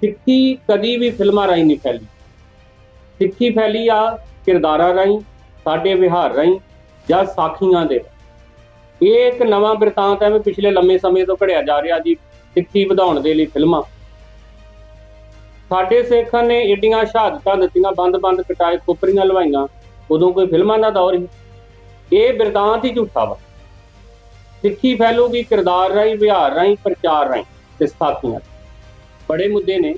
ਸਿੱਖੀ ਕਦੀ ਵੀ ਫਿਲਮਾਂ ਰਾਹੀਂ ਨਹੀਂ ਫੈਲੀ। ਸਿੱਖੀ ਫੈਲੀ ਆ ਕਿਰਦਾਰਾਂ ਰਾਹੀਂ, ਸਾਡੇ ਵਿਹਾਰ ਰਾਹੀਂ ਜਾਂ ਸਾਖੀਆਂ ਦੇ ਰਾਹੀਂ। ਇਹ ਇੱਕ ਨਵਾਂ ਬਿਰਤਾਂਤ ਹੈ ਵੀ ਪਿਛਲੇ ਲੰਮੇ ਸਮੇਂ ਤੋਂ ਘੜਿਆ ਜਾ ਰਿਹਾ ਜੀ, ਸਿੱਖੀ ਵਧਾਉਣ ਦੇ ਲਈ ਫਿਲਮਾਂ। ਸਾਡੇ ਸਿੱਖਾਂ ਨੇ ਏਡੀਆਂ ਸ਼ਹਾਦਤਾਂ ਦਿੱਤੀਆਂ, ਬੰਦ-ਬੰਦ ਕਟਾਏ, ਖੋਪਰੀਆਂ ਲਵਾਈਆਂ, ਉਦੋਂ ਕੋਈ ਫਿਲਮਾਂ ਦਾ ਦੌਰ ਹੀ ਇਹ ਬਿਰਤਾਂਤ ਹੀ ਝੂਠਾ ਵਾ। ਸਿੱਖੀ ਫੈਲੂਗੀ ਕਿਰਦਾਰ ਰਾਹੀਂ, ਵਿਹਾਰ ਰਾਹੀਂ, ਪ੍ਰਚਾਰ ਰਾਹੀਂ ਤੇ ਸਾਖੀਆਂ ਬੜੇ ਮੁੱਦੇ ਨੇ।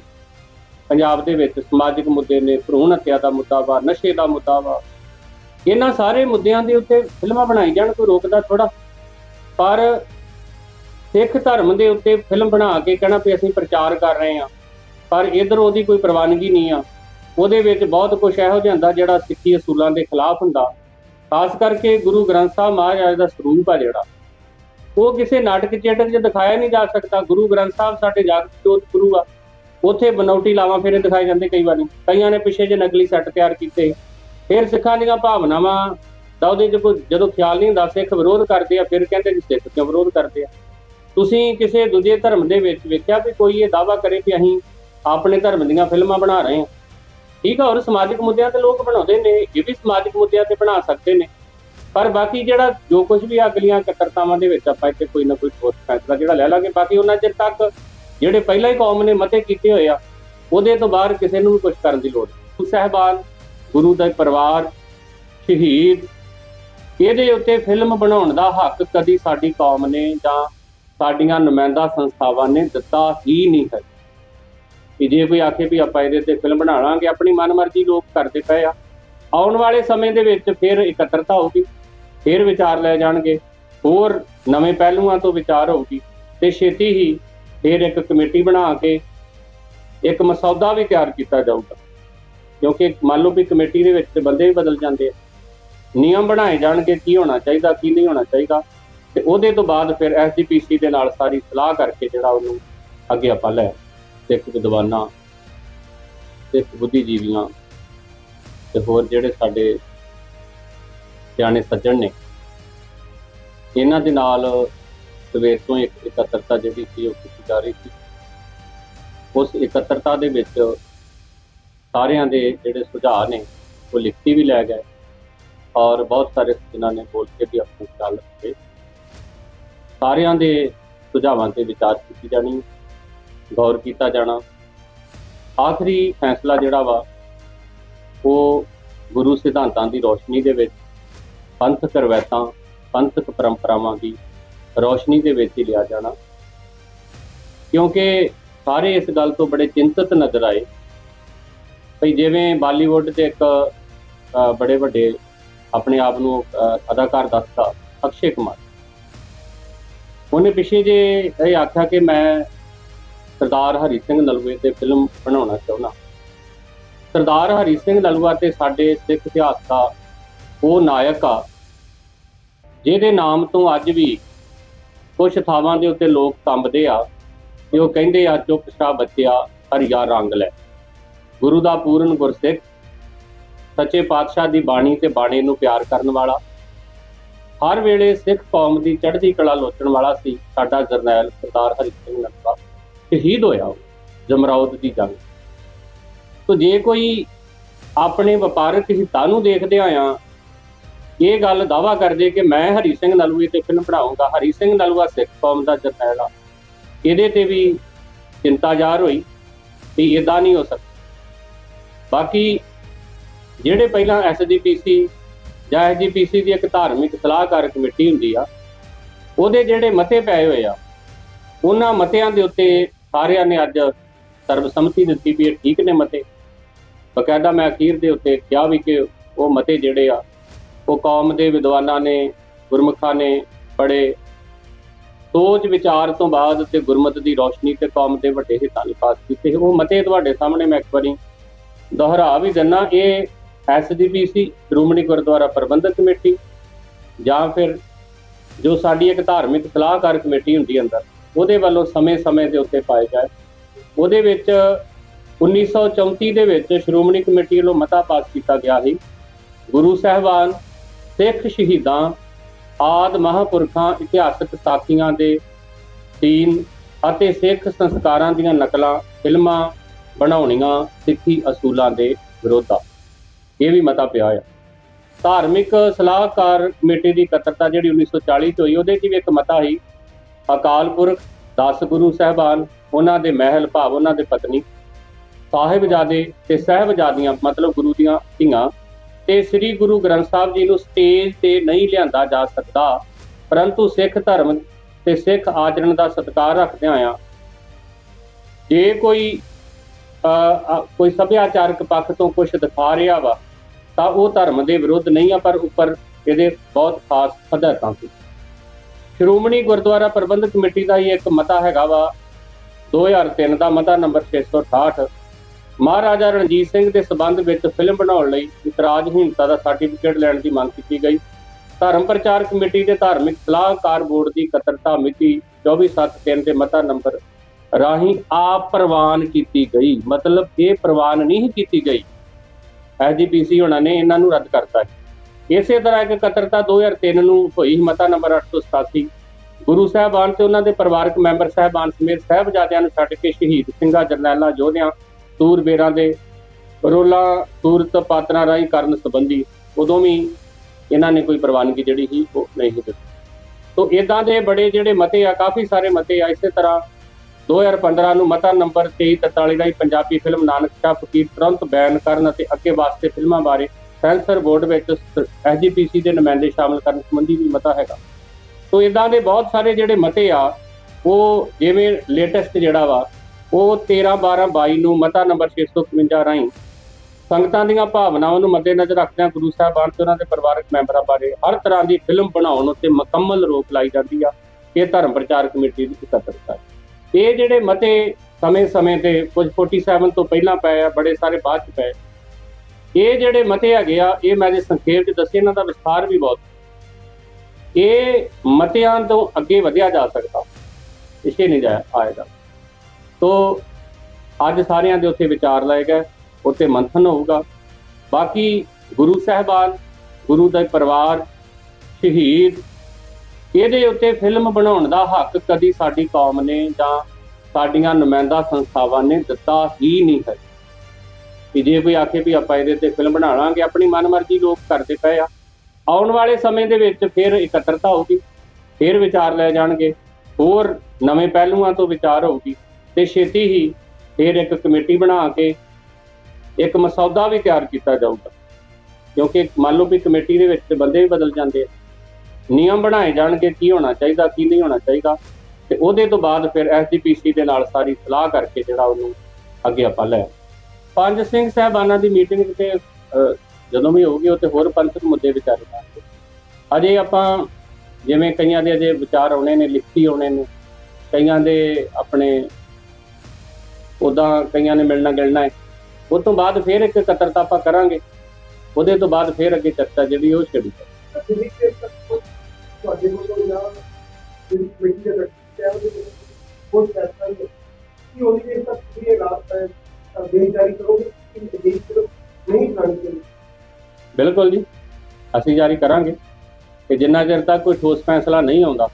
ਪੰਜਾਬ ਦੇ ਵਿੱਚ ਸਮਾਜਿਕ ਮੁੱਦੇ ਨੇ, ਭਰੂਣ ਹੱਤਿਆ ਦਾ ਮੁੱਦਾ ਵਾ, ਨਸ਼ੇ ਦਾ ਮੁੱਦਾ ਵਾ। ਇਹਨਾਂ ਸਾਰੇ ਮੁੱਦਿਆਂ ਦੇ ਉੱਤੇ ਫਿਲਮਾਂ ਬਣਾਈ ਜਾਣ, ਕੋਈ ਰੋਕਦਾ ਥੋੜਾ ਪਰ ਸਿੱਖ ਧਰਮ ਦੇ ਉੱਤੇ ਫਿਲਮ ਬਣਾ ਕੇ ਕਹਿਣਾ ਵੀ ਅਸੀਂ ਪ੍ਰਚਾਰ ਕਰ ਰਹੇ ਹਾਂ। ਪਰ ਇਧਰ ਉਹਦੀ ਕੋਈ ਪ੍ਰਵਾਨਗੀ ਨਹੀਂ ਆ। ਉਹਦੇ ਵਿੱਚ ਬਹੁਤ ਕੁਝ ਇਹੋ ਜਿਹਾ ਹੁੰਦਾ ਜਿਹੜਾ ਸਿੱਖੀ ਅਸੂਲਾਂ ਦੇ ਖਿਲਾਫ ਹੁੰਦਾ। ਖਾਸ ਕਰਕੇ ਗੁਰੂ ਗ੍ਰੰਥ ਸਾਹਿਬ ਮਹਾਰਾਜ ਦਾ ਸਰੂਪ ਆ ਜਿਹੜਾ। ਉਹ ਕਿਸੇ ਨਾਟਕ ਚੇਟਕ 'ਚ ਦਿਖਾਇਆ ਨਹੀਂ ਜਾ ਸਕਦਾ। ਗੁਰੂ ਗ੍ਰੰਥ ਸਾਹਿਬ ਸਾਡੇ ਜਾਗਤ ਜੋਤ ਗੁਰੂ ਆ। ਉੱਥੇ ਬਨੌਟੀ ਲਾਵਾਂ ਫੇਰੇ ਦਿਖਾਏ ਜਾਂਦੇ ਕਈ ਵਾਰੀ। ਕਈਆਂ ਨੇ ਪਿੱਛੇ ਜੇ ਨਕਲੀ ਸੈੱਟ ਤਿਆਰ ਕੀਤੇ। ਫਿਰ ਸਿੱਖਾਂ ਦੀਆਂ ਭਾਵਨਾਵਾਂ ਦਾ ਉਹਦੇ 'ਚ ਕੋਈ ਜਦੋਂ ਖਿਆਲ ਨਹੀਂ ਹੁੰਦਾ, ਸਿੱਖ ਵਿਰੋਧ ਕਰਦੇ ਆ, ਫਿਰ ਕਹਿੰਦੇ ਕਿ ਸਿੱਖ ਕਿਉਂ ਵਿਰੋਧ ਕਰਦੇ ਆ? ਤੁਸੀਂ ਕਿਸੇ ਦੂਜੇ ਧਰਮ ਦੇ ਵਿੱਚ ਵੇਖਿਆ ਵੀ ਕੋਈ ਇਹ ਦਾਵਾ ਕਰੇ ਕਿ ਅਸੀਂ ਆਪਣੇ ਧਰਮ ਦੀਆਂ ਫਿਲਮਾਂ ਬਣਾ ਰਹੇ ਹਾਂ। ਠੀਕ ਆ ਔਰ ਸਮਾਜਿਕ ਮੁੱਦਿਆਂ ਤੇ ਲੋਕ ਬਣਾਉਂਦੇ ਨੇ, ਇਹ ਵੀ ਸਮਾਜਿਕ ਮੁੱਦਿਆਂ ਤੇ ਬਣਾ ਸਕਦੇ ਨੇ। ਪਰ ਬਾਕੀ ਜਿਹੜਾ ਜੋ ਕੁਝ ਵੀ ਅਗਲੀਆਂ ਕਤਰਤਾਵਾਂ ਦੇ ਵਿੱਚ ਆਪਾਂ ਇੱਥੇ ਕੋਈ ਨਾ ਕੋਈ ਠੋਸ ਫੈਸਲਾ ਜਿਹੜਾ ਲੈ ਲਾਂਗੇ, ਬਾਕੀ ਉਹਨਾਂ ਚਿਰ ਤੱਕ ਜਿਹੜੇ ਪਹਿਲਾਂ ਹੀ ਕੌਮ ਨੇ ਮਤੇ ਕੀਤੇ ਹੋਏ ਆ, ਉਹਦੇ ਤੋਂ ਬਾਹਰ ਕਿਸੇ ਨੂੰ ਵੀ ਕੁਝ ਕਰਨ ਦੀ ਲੋੜ ਨਹੀਂ। ਗੁਰੂ ਸਾਹਿਬਾਨ, ਗੁਰੂ ਦਾ ਪਰਿਵਾਰ, ਸ਼ਹੀਦ, ਇਹਦੇ ਉੱਤੇ ਫਿਲਮ ਬਣਾਉਣ ਦਾ ਹੱਕ ਕਦੀ ਸਾਡੀ ਕੌਮ ਨੇ ਜਾਂ ਸਾਡੀਆਂ ਨੁਮਾਇੰਦਾ ਸੰਸਥਾਵਾਂ ਨੇ ਦਿੱਤਾ ਹੀ ਨਹੀਂ ਹੈ। ਕਿ ਜੇ ਕੋਈ ਆਖੇ ਵੀ ਆਪਾਂ ਇਹਦੇ ਤੇ ਫਿਲਮ ਬਣਾ ਲਾਂਗੇ, ਆਪਣੀ ਮਨਮਰਜ਼ੀ ਲੋਕ ਕਰਦੇ ਪਏ ਆ। ਆਉਣ ਵਾਲੇ ਸਮੇਂ ਦੇ ਵਿੱਚ ਫਿਰ ਇਕੱਤਰਤਾ ਹੋਊਗੀ। ਫਿਰ ਵਿਚਾਰ ਲੈ ਜਾਣਗੇ। ਹੋਰ ਨਵੇਂ ਪਹਿਲੂਆਂ ਤੋਂ ਵਿਚਾਰ ਹੋਊਗੀ ਤੇ ਛੇਤੀ ਹੀ ਫਿਰ ਇੱਕ ਕਮੇਟੀ ਬਣਾ ਕੇ ਇੱਕ ਮਸੌਦਾ ਵੀ ਤਿਆਰ ਕੀਤਾ ਜਾਊਗਾ। ਕਿਉਂਕਿ ਮੰਨ ਲਓ ਵੀ ਕਮੇਟੀ ਦੇ ਵਿੱਚ ਤੇ ਬੰਦੇ ਵੀ ਬਦਲ ਜਾਂਦੇ ਆ। ਨਿਯਮ ਬਣਾਏ ਜਾਣਗੇ ਕੀ ਹੋਣਾ ਚਾਹੀਦਾ, ਕੀ ਨਹੀਂ ਹੋਣਾ ਚਾਹੀਦਾ। ਤੇ ਉਹਦੇ ਤੋਂ ਬਾਅਦ ਫਿਰ ਐਸਜੀਪੀਸੀ ਦੇ ਨਾਲ ਸਾਰੀ ਸਲਾਹ ਕਰਕੇ ਜਿਹੜਾ ਉਹਨੂੰ ਅੱਗੇ ਆਪਾਂ ਲੈ ਸਿੱਖ ਵਿਦਵਾਨਾਂ, ਸਿੱਖ ਬੁੱਧੀਜੀਵੀਆਂ ਤੇ ਹੋਰ ਜਿਹੜੇ ਸਾਡੇ ਸਿਆਣੇ ਸੱਜਣ ਨੇ। ਇਹਨਾਂ ਦੇ ਨਾਲ ਸਵੇਰ ਤੋਂ ਇੱਕ ਇਕੱਤਰਤਾ ਜਿਹੜੀ ਸੀ ਉਹ ਕੀਤੀ ਜਾ ਰਹੀ ਸੀ। ਉਸ ਇਕੱਤਰਤਾ ਦੇ ਵਿੱਚ ਸਾਰਿਆਂ ਦੇ ਜਿਹੜੇ ਸੁਝਾਅ ਨੇ, ਉਹ ਲਿਖਤੀ ਵੀ ਲੈ ਗਏ ਔਰ ਬਹੁਤ ਸਾਰੇ ਜਿਨ੍ਹਾਂ ਨੇ ਬੋਲ ਕੇ ਵੀ ਆਪਣੀ ਗੱਲ ਰੱਖੇ। ਸਾਰਿਆਂ ਦੇ ਸੁਝਾਵਾਂ ਤੇ ਵਿਚਾਰ ਕੀਤੀ ਜਾਣੀ, ਗੌਰ ਕੀਤਾ ਜਾਣਾ। ਆਖਰੀ ਫੈਸਲਾ ਜਿਹੜਾ ਵਾ, ਉਹ ਗੁਰੂ ਸਿਧਾਂਤਾਂ ਦੀ ਰੋਸ਼ਨੀ ਦੇ ਵਿੱਚ ਪੰਥਕ ਰਵਾਇਤਾਂ, ਪੰਥਕ ਪਰੰਪਰਾਵਾਂ ਦੀ ਰੋਸ਼ਨੀ ਦੇ ਵਿੱਚ ਹੀ ਲਿਆ ਜਾਣਾ। ਕਿਉਂਕਿ ਸਾਰੇ ਇਸ ਗੱਲ ਤੋਂ ਬੜੇ ਚਿੰਤਤ ਨਜ਼ਰ ਆਏ। ਭਈ ਜਿਵੇਂ ਬਾਲੀਵੁੱਡ ਦੇ ਇੱਕ ਬੜੇ ਵੱਡੇ ਆਪਣੇ ਆਪ ਨੂੰ ਅਦਾਕਾਰ ਦੱਸਦਾ, ਅਕਸ਼ੇ ਕੁਮਾਰ। ਉਹਨੇ ਪਿਛੇ ਜੇ ਇਹ ਆਖਿਆ ਕਿ ਮੈਂ ਸਰਦਾਰ ਹਰੀ ਸਿੰਘ ਨਲੂਏ ਤੇ ਫਿਲਮ ਬਣਾਉਣਾ ਚਾਹੁੰਦਾ। ਸਰਦਾਰ ਹਰੀ ਸਿੰਘ ਨਲੂਆ ਤੇ ਸਾਡੇ ਸਿੱਖ ਇਤਿਹਾਸ ਦਾ ਉਹ ਨਾਇਕ ਆ, ਜਿਹਦੇ ਨਾਮ ਤੋਂ ਅੱਜ ਵੀ ਕੁਝ ਥਾਵਾਂ ਦੇ ਉੱਤੇ ਲੋਕ ਕੰਬਦੇ ਆ, ਤੇ ਉਹ ਕਹਿੰਦੇ ਆ, ਚੁੱਪ ਸ਼ਾ ਬੱਚਿਆ ਹਰੀਆ ਰੰਗ ਲੈ। ਗੁਰੂ ਦਾ ਪੂਰਨ ਗੁਰਸਿੱਖ, ਸੱਚੇ ਪਾਤਸ਼ਾਹ ਦੀ ਬਾਣੀ ਤੇ ਬਾਣੀ ਨੂੰ ਪਿਆਰ ਕਰਨ ਵਾਲਾ, ਹਰ ਵੇਲੇ ਸਿੱਖ ਕੌਮ ਦੀ ਚੜ੍ਹਦੀ ਕਲਾ ਲੋਚਣ ਵਾਲਾ ਸੀ, ਸਾਡਾ ਜਰਨੈਲ ਸਰਦਾਰ ਹਰੀ ਸਿੰਘ ਨਲੂਆ ਸ਼ਹੀਦ ਹੋਇਆ ਉਹ ਜਮਰੌਦ ਦੀ ਜੰਗ। ਤੋ ਜੇ ਕੋਈ ਆਪਣੇ ਵਪਾਰਕ ਹਿੱਤਾਂ ਨੂੰ ਦੇਖਦੇ ਆ ਇਹ ਗੱਲ ਦਾਵਾ ਕਰਦੇ ਕਿ ਮੈਂ ਹਰੀ ਸਿੰਘ ਨਲੂਏ ਤੇ ਫਿਲਮ ਬਣਾਉਂਗਾ, ਹਰੀ ਸਿੰਘ ਨਲੂਆ ਸਿੱਖ ਕੌਮ ਦਾ ਜਰਨੈਲ ਆ। ਇਹਦੇ ਤੇ ਵੀ ਚਿੰਤਾ ਜ਼ਾਹਰ ਹੋਈ ਵੀ ਇਦਾਂ ਨਹੀਂ ਹੋ ਸਕਦਾ। ਬਾਕੀ ਜਿਹੜੇ ਪਹਿਲਾਂ ਐਸਜੀਪੀਸੀ ਜਾਂ ਐਸਜੀਪੀਸੀ ਦੀ ਇੱਕ ਧਾਰਮਿਕ ਸਲਾਹਕਾਰ ਕਮੇਟੀ ਹੁੰਦੀ ਆ, ਉਹਦੇ ਜਿਹੜੇ ਮਤੇ ਪਏ ਹੋਏ ਆ, ਉਹਨਾਂ ਮਤਿਆਂ ਦੇ ਉੱਤੇ ਸਾਰਿਆਂ ਨੇ ਅੱਜ ਸਰਬਸੰਮਤੀ ਦਿੱਤੀ ਵੀ ਇਹ ਠੀਕ ਨੇ ਮਤੇ। ਬਕਾਇਦਾ ਮੈਂ ਅਖੀਰ ਦੇ ਉੱਤੇ ਕਿਹਾ ਵੀ ਕਿ ਉਹ ਮਤੇ ਜਿਹੜੇ ਆ ਉਹ ਕੌਮ ਦੇ ਵਿਦਵਾਨਾਂ ਨੇ, ਗੁਰਮੁਖਾਂ ਨੇ ਪੜੇ ਸੋਚ ਵਿਚਾਰ ਤੋਂ ਬਾਅਦ ਤੇ ਗੁਰਮਤ ਦੀ ਰੋਸ਼ਨੀ ਤੇ ਕੌਮ ਦੇ ਵੱਡੇ ਹਿੱਤਾਂ ਲਈ ਪਾਸ ਕੀਤੇ। ਉਹ ਮਤੇ ਤੁਹਾਡੇ ਸਾਹਮਣੇ ਮੈਂ ਇੱਕ ਵਾਰੀ ਦੁਹਰਾ ਵੀ ਦਿੰਨਾ ਇਹ ਐਸਜੀਪੀਸੀ ਸ਼੍ਰੋਮਣੀ ਗੁਰਦੁਆਰਾ ਪ੍ਰਬੰਧਕ ਕਮੇਟੀ ਜਾਂ ਫਿਰ ਜੋ ਸਾਡੀ ਇੱਕ ਧਾਰਮਿਕ ਸਲਾਹਕਾਰ ਕਮੇਟੀ ਹੁੰਦੀ ਅੰਦਰ, ਉਹਦੇ ਵੱਲੋਂ ਸਮੇਂ-ਸਮੇਂ ਦੇ ਉੱਤੇ ਪਾਏ ਜਾਏ ਉਹਦੇ ਵਿੱਚ 1934 ਦੇ ਵਿੱਚ ਸ਼੍ਰੋਮਣੀ ਕਮੇਟੀ ਵੱਲੋਂ ਮਤਾ ਪਾਸ ਕੀਤਾ ਗਿਆ ਸੀ। ਗੁਰੂ ਸਾਹਿਬਾਨ ਸਿੱਖ ਸ਼ਹੀਦਾਂ, ਆਦ ਮਹਾਪੁਰਖਾਂ, ਇਤਿਹਾਸਕ ਸਾਖੀਆਂ ਦੇ ਤੀਨ ਅਤੇ ਸਿੱਖ ਸੰਸਕਾਰਾਂ ਦੀਆਂ ਨਕਲਾਂ, ਫਿਲਮਾਂ, ਬਣਾਉਣੀਆਂ ਸਿੱਖੀ ਅਸੂਲਾਂ ਦੇ ਵਿਰੋਧ। ਇਹ ਵੀ ਮਤਾ ਪਿਆ ਆ। ਧਾਰਮਿਕ ਸਲਾਹਕਾਰ ਕਮੇਟੀ ਦੀ ਇਕੱਤਰਤਾ ਜਿਹੜੀ 1940 ਚ ਹੋਈ, ਉਹਦੇ 'ਚ ਵੀ ਇੱਕ ਮਤਾ ਸੀ, ਅਕਾਲ ਪੁਰਖ 10 ਗੁਰੂ ਸਾਹਿਬਾਨ, ਉਹਨਾਂ ਦੇ ਮਹਿਲ ਭਾਵ, ਉਹਨਾਂ ਦੇ ਪਤਨੀ, ਸਾਹਿਬਜ਼ਾਦੇ ਤੇ ਸਾਹਿਬਜ਼ਾਦੀਆਂ, ਮਤਲਬ ਗੁਰੂ ਦੀਆਂ ਧੀਆਂ ਤੇ ਸ੍ਰੀ ਗੁਰੂ ਗ੍ਰੰਥ ਸਾਹਿਬ ਜੀ ਨੂੰ ਸਟੇਜ ਤੇ ਨਹੀਂ ਲਿਆਂਦਾ ਜਾ ਸਕਦਾ। ਪਰੰਤੂ ਸਿੱਖ ਧਰਮ ਤੇ ਸਿੱਖ ਆਚਰਣ ਦਾ ਸਤਿਕਾਰ ਰੱਖਦਿਆਂ ਆ ਜੇ ਕੋਈ ਕੋਈ ਸੱਭਿਆਚਾਰਕ ਪੱਖ ਤੋਂ ਕੁਝ ਦਿਖਾ ਰਿਹਾ ਵਾ, ਤਾਂ ਉਹ ਧਰਮ ਦੇ ਵਿਰੁੱਧ ਨਹੀਂ ਆ, ਪਰ ਉੱਪਰ ਇਹਦੇ ਬਹੁਤ ਖਾਸ ਹਦਾਇਤਾਂ ਸੀ। ਸ਼੍ਰੋਮਣੀ ਗੁਰਦੁਆਰਾ ਪ੍ਰਬੰਧਕ ਕਮੇਟੀ ਦਾ ਹੀ ਇੱਕ ਮਤਾ ਹੈਗਾ ਵਾ 2003 ਦਾ ਮਤਾ ਨੰਬਰ 668 ਮਹਾਰਾਜਾ ਰਣਜੀਤ ਸਿੰਘ ਦੇ ਸਬੰਧ ਵਿੱਚ ਫਿਲਮ ਬਣਾਉਣ ਲਈ ਇਤਰਾਜ਼ਹੀਣਤਾ ਦਾ ਸਰਟੀਫਿਕੇਟ ਲੈਣ ਦੀ ਮੰਗ ਕੀਤੀ ਗਈ। ਧਰਮ ਪ੍ਰਚਾਰ ਕਮੇਟੀ ਦੇ ਧਾਰਮਿਕ ਸਲਾਹਕਾਰ ਬੋਰਡ ਦੀ ਇਕੱਤਰਤਾ ਮਿਤੀ 24/7/3 ਦੇ ਮਤਾ ਨੰਬਰ ਰਾਹੀਂ ਆਪ ਪ੍ਰਵਾਨ ਕੀਤੀ ਗਈ। ਮਤਲਬ ਇਹ ਪ੍ਰਵਾਨ ਨਹੀਂ ਕੀਤੀ ਗਈ। ਐਸਜੀਪੀਸੀ ਹੋਣਾ ਨੇ ਇਹਨਾਂ ਨੂੰ ਰੱਦ ਕਰਤਾ ਇਸੇ ਤਰ੍ਹਾਂ ਇੱਕ ਇਕੱਤਰਤਾ 2003 ਨੂੰ ਹੋਈ ਮਤਾ ਨੰਬਰ 887 ਗੁਰੂ ਸਾਹਿਬਾਨ ਤੇ ਉਹਨਾਂ ਦੇ ਪਰਿਵਾਰਕ ਮੈਂਬਰ ਸਾਹਿਬਾਨ ਸਮੇਤ ਸਾਹਿਬਜ਼ਾਦਿਆਂ ਨੂੰ ਛੱਡ ਕੇ ਸ਼ਹੀਦ ਸਿੰਘਾਂ ਜਰਨੈਲਾਂ ਯੋਧਿਆਂ ਸੂਰਬੀਰਾਂ ਦੇ ਰੋਲਾ ਸੂਰਤ ਪਾਤਰਾਂ ਰਾਹੀਂ ਕਰਨ ਸੰਬੰਧੀ ਉਦੋਂ ਵੀ ਇਹਨਾਂ ਨੇ ਕੋਈ ਪ੍ਰਵਾਨਗੀ ਜਿਹੜੀ ਸੀ ਉਹ ਨਹੀਂ ਦਿੱਤੀ। ਤੋਂ ਇਦਾਂ ਦੇ ਬੜੇ ਜਿਹੜੇ ਮਤੇ ਆ, ਕਾਫੀ ਸਾਰੇ ਮਤੇ ਆ, ਇਸੇ ਤਰ੍ਹਾਂ 2015 ਨੂੰ ਮਤਾ ਨੰਬਰ 2343 ਰਾਹੀਂ ਪੰਜਾਬੀ ਫਿਲਮ ਨਾਨਕ ਸ਼ਾਹ ਫਕੀਰ ਤੁਰੰਤ ਬੈਨ ਕਰਨ ਅਤੇ ਅੱਗੇ ਵਾਸਤੇ ਫਿਲਮਾਂ ਬਾਰੇ ਸੈਂਸਰ ਬੋਰਡ ਵਿੱਚ ਐਸਜੀਪੀਸੀ ਦੇ ਨੁਮਾਇੰਦੇ ਸ਼ਾਮਲ ਕਰਨ ਸੰਬੰਧੀ ਵੀ ਮਤਾ ਹੈਗਾ। ਤੋਂ ਇਦਾਂ ਦੇ ਬਹੁਤ ਸਾਰੇ ਜਿਹੜੇ ਮਤੇ ਆ, ਉਹ ਜਿਵੇਂ ਲੇਟੈਸਟ ਜਿਹੜਾ ਵਾ ਉਹ 13 12 22 ਨੂੰ ਮਤਾ ਨੰਬਰ 651 ਰਾਹੀਂ ਸੰਗਤਾਂ ਦੀਆਂ ਭਾਵਨਾਵਾਂ ਨੂੰ ਮੱਦੇਨਜ਼ਰ ਰੱਖਦਿਆਂ ਗੁਰੂ ਸਾਹਿਬਾਨ ਤੇ ਉਹਨਾਂ ਦੇ ਪਰਿਵਾਰਕ ਮੈਂਬਰਾਂ ਬਾਰੇ ਹਰ ਤਰ੍ਹਾਂ ਦੀ ਫਿਲਮ ਬਣਾਉਣ ਉੱਤੇ ਮੁਕੰਮਲ ਰੋਕ ਲਾਈ ਜਾਂਦੀ ਆ, ਇਹ ਧਰਮ ਪ੍ਰਚਾਰ ਕਮੇਟੀ ਦੀ ਇਕੱਤਰਤਾ ਹੈ। ਇਹ ਜਿਹੜੇ ਮਤੇ ਸਮੇਂ-ਸਮੇਂ ਤੇ ਕੁਝ 47 ਤੋਂ ਪਹਿਲਾਂ ਪਏ ਆ, ਬੜੇ ਸਾਰੇ ਬਾਅਦ ਚ ਪਏ ਇਹ ਜਿਹੜੇ ਮਤੇ ਹੈਗੇ ਆ, ਇਹ ਮੈਂ ਜੇ ਸੰਖੇਪ ਚ ਦੱਸੇ, ਇਹਨਾਂ ਦਾ ਵਿਸਥਾਰ ਵੀ ਬਹੁਤ ਇਹ ਮਤਿਆਂ ਤੋਂ ਅੱਗੇ ਵਧਿਆ ਜਾ ਸਕਦਾ। ਇਸੇ ਨਹੀਂ ਜਾਇਆ ਆਏਗਾ। ਤੋ ਅੱਜ ਸਾਰਿਆਂ ਦੇ ਉੱਤੇ ਵਿਚਾਰ ਲਏ ਗਏ ਉੱਥੇ ਮੰਥਨ ਹੋਊਗਾ। ਬਾਕੀ ਗੁਰੂ ਸਾਹਿਬਾਨ, ਗੁਰੂ ਦਾ ਪਰਿਵਾਰ, ਸ਼ਹੀਦ, ਇਹਦੇ ਉੱਤੇ ਫਿਲਮ ਬਣਾਉਣ ਦਾ ਹੱਕ ਕਦੀ ਸਾਡੀ ਕੌਮ ਨੇ ਜਾਂ ਸਾਡੀਆਂ ਨੁਮਾਇੰਦਾ ਸੰਸਥਾਵਾਂ ਨੇ ਦਿੱਤਾ ਹੀ ਨਹੀਂ ਹੈ। ਕਿ ਜੇ ਕੋਈ ਆਖੇ ਵੀ ਆਪਾਂ ਇਹਦੇ ਤੇ ਫਿਲਮ ਬਣਾ ਲਾਂਗੇ, ਆਪਣੀ ਮਨਮਰਜ਼ੀ ਲੋਕ ਕਰਦੇ ਪਏ ਆ। ਆਉਣ ਵਾਲੇ ਸਮੇਂ ਦੇ ਵਿੱਚ ਫਿਰ ਇਕੱਤਰਤਾ ਹੋਊਗੀ, ਫਿਰ ਵਿਚਾਰ ਲੈ ਜਾਣਗੇ, ਹੋਰ ਨਵੇਂ ਪਹਿਲੂਆਂ ਤੋਂ ਵਿਚਾਰ ਹੋਊਗੀ। ਤੇ ਛੇਤੀ ਹੀ ਫਿਰ ਇੱਕ ਕਮੇਟੀ ਬਣਾ ਕੇ ਇੱਕ ਮਸੌਦਾ ਵੀ ਤਿਆਰ ਕੀਤਾ ਜਾਊਗਾ। ਕਿਉਂਕਿ ਮੰਨ ਲਓ ਵੀ ਕਮੇਟੀ ਦੇ ਵਿੱਚ ਬੰਦੇ ਵੀ ਬਦਲ ਜਾਂਦੇ ਆ। ਨਿਯਮ ਬਣਾਏ ਜਾਣਗੇ ਕੀ ਹੋਣਾ ਚਾਹੀਦਾ, ਕੀ ਨਹੀਂ ਹੋਣਾ ਚਾਹੀਦਾ। ਤੇ ਉਹਦੇ ਤੋਂ ਬਾਅਦ ਫਿਰ ਐਸਜੀਪੀਸੀ ਦੇ ਨਾਲ ਸਾਰੀ ਸਲਾਹ ਕਰਕੇ ਜਿਹੜਾ ਉਹਨੂੰ ਅੱਗੇ ਆਪਾਂ ਲੈ ਪੰਜ ਸਿੰਘ ਸਾਹਿਬਾਨਾਂ ਦੀ ਮੀਟਿੰਗ ਤੇ ਜਦੋਂ ਵੀ ਹੋਊਗੀ, ਉਹ ਤੇ ਹੋਰ ਪੰਥਕ ਮੁੱਦੇ ਵਿਚਾਰੇ ਜਾਣਗੇ ਅਜੇ ਆਪਾਂ ਜਿਵੇਂ ਕਈਆਂ ਦੇ ਅਜੇ ਵਿਚਾਰ ਆਉਣੇ ਨੇ, ਲਿਖਤੀ ਆਉਣੇ ਨੇ। ਕਈਆਂ ਦੇ ਆਪਣੇ ਉਦਾਂ ਕਈਆਂ ਨੇ ਮਿਲਣਾ ਗਿਲਣਾ ਹੈ। ਉਸ ਤੋਂ ਬਾਅਦ ਫਿਰ ਇੱਕ ਕਤਰਤਾ ਆਪਾਂ ਕਰਾਂਗੇ। ਉਹਦੇ ਤੋਂ ਬਾਅਦ ਫਿਰ ਅੱਗੇ ਚਰਚਾ ਜਿਹੜੀ ਉਹ ਛੇੜੀ ਤੁਹਾਡੇ ਕੋਲ ਜਾਂ ਜਿਹੜੀ ਕਮੇਟੀ ਦੇ ਬੈਠੇ ਹੈ ਉਹਦੇ ਕੋਈ ਫੈਸਲਾ ਨਹੀਂ ਕਿ ਉਹਦੀ ਜਿਹੜੀ ਸਭ ਪੂਰੀ ਰਾਤ ਹੈ ਕਰੋਗੇ। ਕਿ ਇਹ ਸਿਰਫ ਨਹੀਂ ਖਾਣੀ ਬਿਲਕੁਲ ਜੀ, ਅਸੀਂ ਜਾਰੀ ਕਰਾਂਗੇ ਕਿ ਜਿੰਨਾ ਚਿਰ ਤੱਕ ਕੋਈ ਠੋਸ ਫੈਸਲਾ ਨਹੀਂ ਆਉਂਦਾ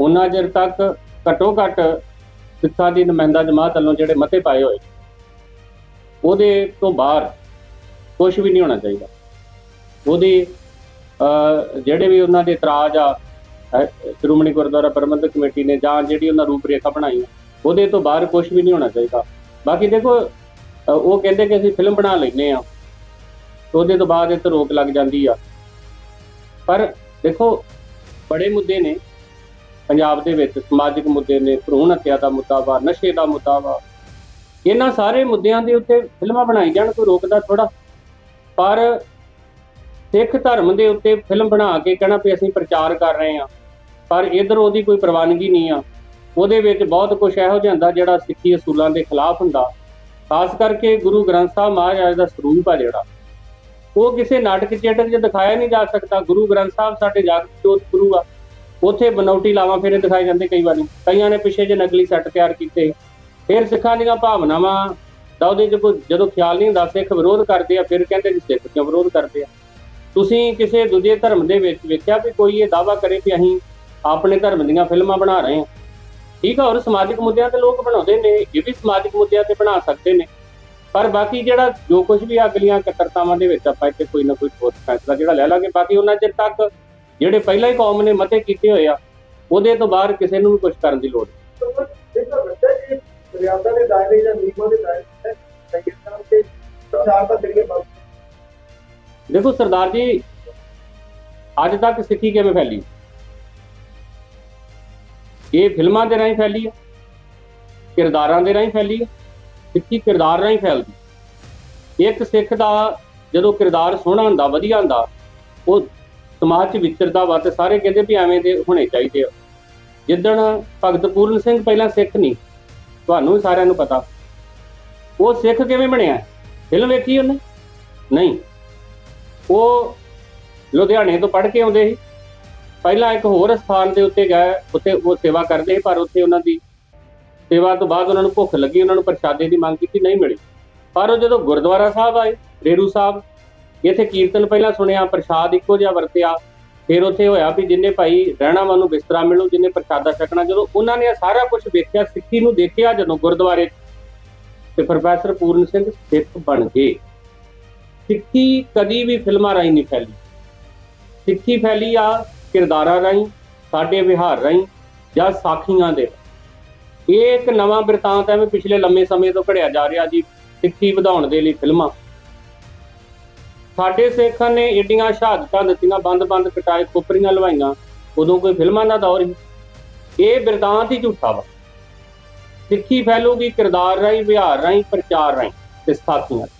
ਉਹਨਾਂ ਚਿਰ ਤੱਕ ਘੱਟੋ ਘੱਟ ਸਿੱਖਾਂ ਦੀ ਨੁਮਾਇੰਦਾ ਜਮਾਤ ਵੱਲੋਂ ਜਿਹੜੇ ਮਤੇ ਪਾਏ ਹੋਏ, ਉਹਦੇ ਤੋਂ ਬਾਹਰ ਕੁਝ ਵੀ ਨਹੀਂ ਹੋਣਾ ਚਾਹੀਦਾ। ਉਹਦੀ ਜਿਹੜੇ ਵੀ ਉਹਨਾਂ ਦੇ ਇਤਰਾਜ਼ ਆ ਸ਼੍ਰੋਮਣੀ ਗੁਰਦੁਆਰਾ ਪ੍ਰਬੰਧਕ ਕਮੇਟੀ ਨੇ ਜਾਂ ਜਿਹੜੀ ਉਹਨਾਂ ਰੂਪਰੇਖਾ ਬਣਾਈ ਉਹਦੇ ਤੋਂ ਬਾਹਰ ਕੁਝ ਵੀ ਨਹੀਂ ਹੋਣਾ ਚਾਹੀਦਾ। ਬਾਕੀ ਦੇਖੋ ਉਹ ਕਹਿੰਦੇ ਕਿ ਅਸੀਂ ਫਿਲਮ ਬਣਾ ਲੈਨੇ ਆ ਉਹਦੇ ਤੋਂ ਬਾਅਦ ਇਹ ਤੇ ਰੋਕ ਲੱਗ ਜਾਂਦੀ ਆ। ਪਰ ਦੇਖੋ, ਬੜੇ ਮੁੱਦੇ ਨੇ। ਪੰਜਾਬ ਦੇ ਵਿੱਚ ਸਮਾਜਿਕ ਮੁੱਦੇ ਨੇ, ਭਰੂਣ ਹੱਤਿਆ ਦਾ ਮੁੱਦਾ ਵਾ, ਨਸ਼ੇ ਦਾ ਮੁੱਦਾ ਵਾ। ਇਹਨਾਂ ਸਾਰੇ ਮੁੱਦਿਆਂ ਦੇ ਉੱਤੇ ਫਿਲਮਾਂ ਬਣਾਈ ਜਾਣ, ਕੋਈ ਰੋਕਦਾ ਥੋੜਾ ਪਰ ਸਿੱਖ ਧਰਮ ਦੇ ਉੱਤੇ ਫਿਲਮ ਬਣਾ ਕੇ ਕਹਿਣਾ ਵੀ ਅਸੀਂ ਪ੍ਰਚਾਰ ਕਰ ਰਹੇ ਹਾਂ। ਪਰ ਇਧਰ ਉਹਦੀ ਕੋਈ ਪ੍ਰਵਾਨਗੀ ਨਹੀਂ ਆ। ਉਹਦੇ ਵਿੱਚ ਬਹੁਤ ਕੁਝ ਇਹੋ ਜਿਹਾ ਹੁੰਦਾ ਜਿਹੜਾ ਸਿੱਖੀ ਅਸੂਲਾਂ ਦੇ ਖਿਲਾਫ ਹੁੰਦਾ। ਖਾਸ ਕਰਕੇ ਗੁਰੂ ਗ੍ਰੰਥ ਸਾਹਿਬ ਮਹਾਰਾਜ ਦਾ ਸਰੂਪ ਆ ਜਿਹੜਾ। ਉਹ ਕਿਸੇ ਨਾਟਕ ਚੇਟਕ 'ਚ ਦਿਖਾਇਆ ਨਹੀਂ ਜਾ ਸਕਦਾ। ਗੁਰੂ ਗ੍ਰੰਥ ਸਾਹਿਬ ਸਾਡੇ ਜਾਗਤ ਜੋਤ ਗੁਰੂ ਆ। ਉੱਥੇ ਬਨੌਟੀ ਲਾਵਾਂ ਫੇਰੇ ਦਿਖਾਏ ਜਾਂਦੇ ਕਈ ਵਾਰੀ। ਕਈਆਂ ਨੇ ਪਿੱਛੇ ਜੇ ਨਕਲੀ ਸੈੱਟ ਤਿਆਰ ਕੀਤੇ। ਫਿਰ ਸਿੱਖਾਂ ਦੀਆਂ ਭਾਵਨਾਵਾਂ ਦਾ ਉਹਦੇ 'ਚ ਕੋਈ ਜਦੋਂ ਖਿਆਲ ਨਹੀਂ ਹੁੰਦਾ, ਸਿੱਖ ਵਿਰੋਧ ਕਰਦੇ ਆ, ਫਿਰ ਕਹਿੰਦੇ ਜੀ ਸਿੱਖ ਕਿਉਂ ਵਿਰੋਧ ਕਰਦੇ ਆ? ਤੁਸੀਂ ਕਿਸੇ ਦੂਜੇ ਧਰਮ ਦੇ ਵਿੱਚ ਵੇਖਿਆ ਵੀ ਕੋਈ ਇਹ ਦਾਵਾ ਕਰੇ ਕਿ ਅਸੀਂ ਆਪਣੇ ਧਰਮ ਦੀਆਂ ਫਿਲਮਾਂ ਬਣਾ ਰਹੇ ਹਾਂ। ਠੀਕ ਆ ਔਰ ਸਮਾਜਿਕ ਮੁੱਦਿਆਂ ਤੇ ਲੋਕ ਬਣਾਉਂਦੇ ਨੇ, ਇਹ ਵੀ ਸਮਾਜਿਕ ਮੁੱਦਿਆਂ ਤੇ ਬਣਾ ਸਕਦੇ ਨੇ। ਪਰ ਬਾਕੀ ਜਿਹੜਾ ਜੋ ਕੁਝ ਵੀ ਅਗਲੀਆਂ ਕਤਰਤਾਵਾਂ ਦੇ ਵਿੱਚ ਆਪਾਂ ਇੱਥੇ ਕੋਈ ਨਾ ਕੋਈ ਠੋਸ ਫੈਸਲਾ ਜਿਹੜਾ ਲੈ ਲਾਂਗੇ। ਬਾਕੀ ਉਹਨਾਂ ਚਿਰ ਤੱਕ ਜਿਹੜੇ ਪਹਿਲਾਂ ਹੀ ਕੌਮ ਨੇ ਮਤੇ ਕੀਤੇ ਹੋਏ ਆ ਉਹਦੇ ਤੋਂ ਬਾਹਰ ਕਿਸੇ ਨੂੰ ਵੀ ਕੁਝ ਕਰਨ ਦੀ ਲੋੜ ਦੇਖੋ ਸਰਦਾਰ ਜੀ ਅੱਜ ਤੱਕ ਸਿੱਖੀ ਕਿਵੇਂ ਫੈਲੀ? ਇਹ ਫਿਲਮਾਂ ਦੇ ਰਾਹੀਂ ਫੈਲੀ ਹੈ ਕਿਰਦਾਰਾਂ ਦੇ ਰਾਹੀਂ ਫੈਲੀ ਹੈ ਸਿੱਖੀ ਕਿਰਦਾਰ ਰਾਹੀਂ ਫੈਲਦੀ। ਇੱਕ ਸਿੱਖ ਦਾ ਜਦੋਂ ਕਿਰਦਾਰ ਸੋਹਣਾ ਹੁੰਦਾ ਵਧੀਆ ਹੁੰਦਾ ਉਹ ਸਮਾਜ 'ਚ ਵਿਚਰਦਾ ਵਾ ਤੇ ਸਾਰੇ ਕਹਿੰਦੇ ਵੀ ਐਵੇਂ ਦੇ ਹੋਣੇ ਚਾਹੀਦੇ ਆ। ਜਿੱਦਣ ਭਗਤ ਪੂਰਨ ਸਿੰਘ ਪਹਿਲਾਂ ਸਿੱਖ ਨਹੀਂ ਤੁਹਾਨੂੰ ਵੀ ਸਾਰਿਆਂ ਨੂੰ ਪਤਾ। ਉਹ ਸਿੱਖ ਕਿਵੇਂ ਬਣਿਆ? ਫਿਲਮ ਵੇਖੀ ਉਹਨੇ? ਨਹੀਂ। ਉਹ ਲੁਧਿਆਣੇ ਤੋਂ ਪੜ੍ਹ ਕੇ ਆਉਂਦੇ ਸੀ। ਪਹਿਲਾਂ ਇੱਕ ਹੋਰ ਸਥਾਨ ਦੇ ਉੱਤੇ ਗਏ, ਉੱਥੇ ਉਹ ਸੇਵਾ ਕਰਦੇ ਸੀ, ਪਰ ਉੱਥੇ ਉਹਨਾਂ ਦੀ ਸੇਵਾ ਤੋਂ ਬਾਅਦ ਉਹਨਾਂ ਨੂੰ ਭੁੱਖ ਲੱਗੀ, ਉਹਨਾਂ ਨੂੰ ਪ੍ਰਸ਼ਾਦੇ ਦੀ ਮੰਗ ਕੀਤੀ, ਨਹੀਂ ਮਿਲੀ। ਪਰ ਉਹ ਜਦੋਂ ਗੁਰਦੁਆਰਾ ਸਾਹਿਬ ਆਏ ਰੇਰੂ ਸਾਹਿਬ ਇੱਥੇ ਕੀਰਤਨ ਪਹਿਲਾਂ ਸੁਣਿਆ ਪ੍ਰਸ਼ਾਦ ਇੱਕੋ ਜਿਹਾ ਵਰਤਿਆ ਫਿਰ ਉੱਥੇ ਹੋਇਆ ਵੀ ਜਿੰਨੇ ਭਾਈ ਰਹਿਣਾ ਵਾ ਉਹਨੂੰ ਬਿਸਤਰਾ ਮਿਲੂ ਜਿੰਨੇ ਪ੍ਰਸ਼ਾਦਾ ਛਕਣਾ ਜਦੋਂ ਉਹਨਾਂ ਨੇ ਸਾਰਾ ਕੁਝ ਵੇਖਿਆ ਸਿੱਖੀ ਨੂੰ ਦੇਖਿਆ ਜਦੋਂ ਗੁਰਦੁਆਰੇ 'ਚ, ਤੇ ਪ੍ਰੋਫੈਸਰ ਪੂਰਨ ਸਿੰਘ ਸਿੱਖ ਬਣ ਗਏ। ਸਿੱਖੀ ਕਦੀ ਵੀ ਫਿਲਮਾਂ ਰਾਹੀਂ ਨਹੀਂ ਫੈਲੀ। ਸਿੱਖੀ ਫੈਲੀ ਆ ਕਿਰਦਾਰਾਂ ਰਾਹੀਂ ਸਾਡੇ ਵਿਹਾਰ ਰਾਹੀਂ ਜਾਂ ਸਾਖੀਆਂ ਦੇ ਰਾਹੀਂ। ਇਹ ਇੱਕ ਨਵਾਂ ਬਿਰਤਾਂਤ ਹੈ ਐਵੇਂ ਪਿਛਲੇ ਲੰਮੇ ਸਮੇਂ ਤੋਂ ਘੜਿਆ ਜਾ ਰਿਹਾ ਜੀ ਸਿੱਖੀ ਵਧਾਉਣ ਦੇ ਲਈ ਫਿਲਮਾਂ। ਸਾਡੇ ਸਿੱਖਾਂ ਨੇ ਏਡੀਆਂ ਸ਼ਹਾਦਤਾਂ ਦਿੱਤੀਆਂ, ਬੰਦ-ਬੰਦ ਕਟਾਏ, ਖੋਪਰੀਆਂ ਲਵਾਈਆਂ। ਉਦੋਂ ਕੋਈ ਫਿਲਮਾਂ ਦਾ ਦੌਰ ਹੀ ਇਹ ਬਿਰਤਾਂਤ ਹੀ ਝੂਠਾ ਵਾ। ਸਿੱਖੀ ਫੈਲੂਗੀ ਕਿਰਦਾਰ ਰਾਹੀਂ, ਵਿਹਾਰ ਰਾਹੀਂ, ਪ੍ਰਚਾਰ ਰਾਹੀਂ ਤੇ ਸਾਥੀਆਂ ਰਾਹੀਂ।